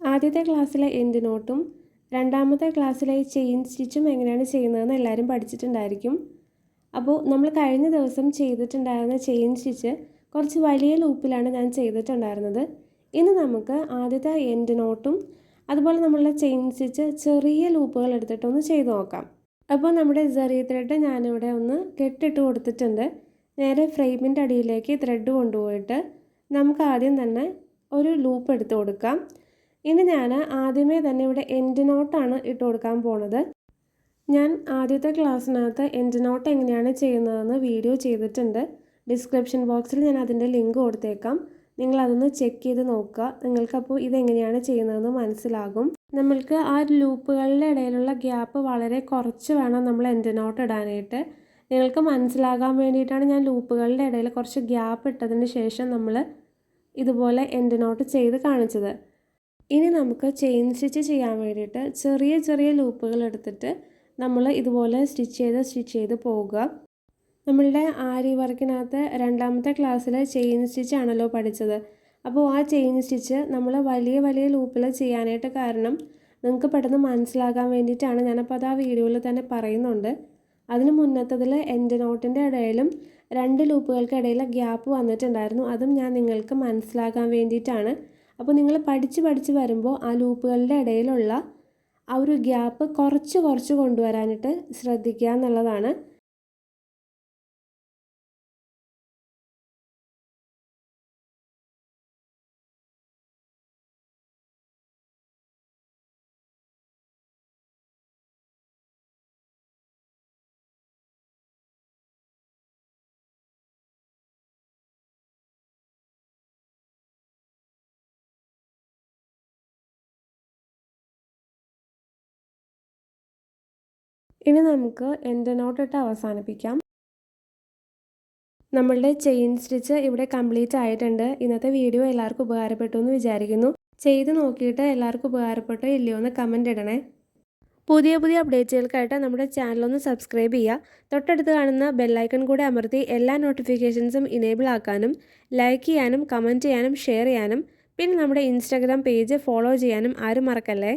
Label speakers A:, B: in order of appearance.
A: ആദ്യത്തെ ക്ലാസ്സിലെ എൻഡ് നോട്ടും രണ്ടാമത്തെ ക്ലാസ്സിലെ ചെയിൻ സ്റ്റിച്ചും എങ്ങനെയാണ് ചെയ്യുന്നതെന്ന് എല്ലാവരും പഠിച്ചിട്ടുണ്ടായിരിക്കും. അപ്പോൾ നമ്മൾ കഴിഞ്ഞ ദിവസം ചെയ്തിട്ടുണ്ടായിരുന്ന ചെയിൻ സ്റ്റിച്ച് കുറച്ച് വലിയ ലൂപ്പിലാണ് ഞാൻ ചെയ്തിട്ടുണ്ടായിരുന്നത്. ഇന്ന് നമുക്ക് ആദ്യത്തെ എൻഡ് നോട്ടും അതുപോലെ നമ്മളുടെ ചെയിൻ സ്റ്റിച്ച് ചെറിയ ലൂപ്പുകൾ എടുത്തിട്ടൊന്ന് ചെയ്തു നോക്കാം. അപ്പോൾ നമ്മുടെ ചെറിയ ത്രെഡ് ഞാനിവിടെ ഒന്ന് കെട്ടിട്ട് കൊടുത്തിട്ടുണ്ട്. നേരെ ഫ്രെയിമിന്റെ അടിയിലേക്ക് ത്രെഡ് കൊണ്ടുപോയിട്ട് നമുക്ക് ആദ്യം തന്നെ ഒരു ലൂപ്പ് എടുത്ത് കൊടുക്കാം. ഇനി ഞാൻ ആദ്യമേ തന്നെ ഇവിടെ എൻഡ് നോട്ടാണ് ഇട്ട് കൊടുക്കാൻ പോണത്. ഞാൻ ആദ്യത്തെ ക്ലാസ്സിനകത്ത് എൻഡ് നോട്ട് എങ്ങനെയാണ് ചെയ്യുന്നതെന്ന് വീഡിയോ ചെയ്തിട്ടുണ്ട്. ഡിസ്ക്രിപ്ഷൻ ബോക്സിൽ ഞാൻ അതിന്റെ ലിങ്ക് കൊടുത്തേക്കാം. നിങ്ങൾ അതൊന്ന് ചെക്ക് ചെയ്ത് നോക്കുക. നിങ്ങൾക്കപ്പോൾ ഇതെങ്ങനെയാണ് ചെയ്യുന്നതെന്ന് മനസ്സിലാകും. നമ്മൾക്ക് ആ ലൂപ്പുകളുടെ ഇടയിലുള്ള ഗ്യാപ്പ് വളരെ കുറച്ച് വേണം നമ്മൾ എൻഡ് നോട്ട് ഇടാനായിട്ട്. നിങ്ങൾക്ക് മനസ്സിലാകാൻ വേണ്ടിയിട്ടാണ് ഞാൻ ലൂപ്പുകളുടെ ഇടയിൽ കുറച്ച് ഗ്യാപ്പ് ഇട്ടതിന് ശേഷം നമ്മൾ ഇതുപോലെ എൻഡ് നോട്ട് ചെയ്ത് കാണിച്ചത്. ഇനി നമുക്ക് ചെയിൻ സ്റ്റിച്ച് ചെയ്യാൻ വേണ്ടിയിട്ട് ചെറിയ ചെറിയ ലൂപ്പുകൾ എടുത്തിട്ട് നമ്മൾ ഇതുപോലെ സ്റ്റിച്ച് ചെയ്ത് സ്റ്റിച്ച് ചെയ്ത് പോവുക. നമ്മളുടെ ആരി വർക്കിനകത്ത് രണ്ടാമത്തെ ക്ലാസ്സിൽ ചെയിൻ സ്റ്റിച്ച് ആണല്ലോ പഠിച്ചത്. അപ്പോൾ ആ ചെയിൻ സ്റ്റിച്ച് നമ്മൾ വലിയ വലിയ ലൂപ്പിൽ ചെയ്യാനായിട്ട് കാരണം നിങ്ങൾക്ക് പെട്ടെന്ന് മനസ്സിലാക്കാൻ വേണ്ടിയിട്ടാണ് ഞാനപ്പോൾ അത് ആ വീഡിയോയിൽ തന്നെ പറയുന്നുണ്ട്. അതിന് മുന്നത്തതിൽ എന്റെ നോട്ടിന്റെ ഇടയിലും രണ്ട് ലൂപ്പുകൾക്കിടയിൽ ഗ്യാപ്പ് വന്നിട്ടുണ്ടായിരുന്നു. അതും ഞാൻ നിങ്ങൾക്ക് മനസ്സിലാക്കാൻ വേണ്ടിയിട്ടാണ്. അപ്പോൾ നിങ്ങൾ പഠിച്ച് പഠിച്ച് വരുമ്പോൾ ആ ലൂപ്പുകളുടെ ഇടയിലുള്ള ആ ഒരു ഗ്യാപ്പ് കുറച്ച് കുറച്ച് കൊണ്ടുവരാനായിട്ട് ശ്രദ്ധിക്കുക എന്നുള്ളതാണ് ഇനി നമുക്ക് എന്റെ നോട്ടിട്ട് അവസാനിപ്പിക്കാം. നമ്മളുടെ ചെയിൻ സ്റ്റിച്ച് ഇവിടെ കംപ്ലീറ്റ് ആയിട്ടുണ്ട്. ഇന്നത്തെ വീഡിയോ എല്ലാവർക്കും ഉപകാരപ്പെട്ടു എന്ന് വിചാരിക്കുന്നു. ചെയ്ത് നോക്കിയിട്ട് എല്ലാവർക്കും ഉപകാരപ്പെട്ടോ ഇല്ലയോ എന്ന് കമന്റ് ഇടണേ. പുതിയ പുതിയ അപ്ഡേറ്റുകൾക്കായിട്ട് നമ്മുടെ ചാനലൊന്ന് സബ്സ്ക്രൈബ് ചെയ്യുക. തൊട്ടടുത്ത് കാണുന്ന ബെല്ലൈക്കൺ കൂടെ അമർത്തി എല്ലാ നോട്ടിഫിക്കേഷൻസും ഇനേബിൾ ആക്കാനും ലൈക്ക് ചെയ്യാനും കമന്റ് ചെയ്യാനും ഷെയർ ചെയ്യാനും പിന്നെ നമ്മുടെ ഇൻസ്റ്റാഗ്രാം പേജ് ഫോളോ ചെയ്യാനും ആരും മറക്കല്ലേ?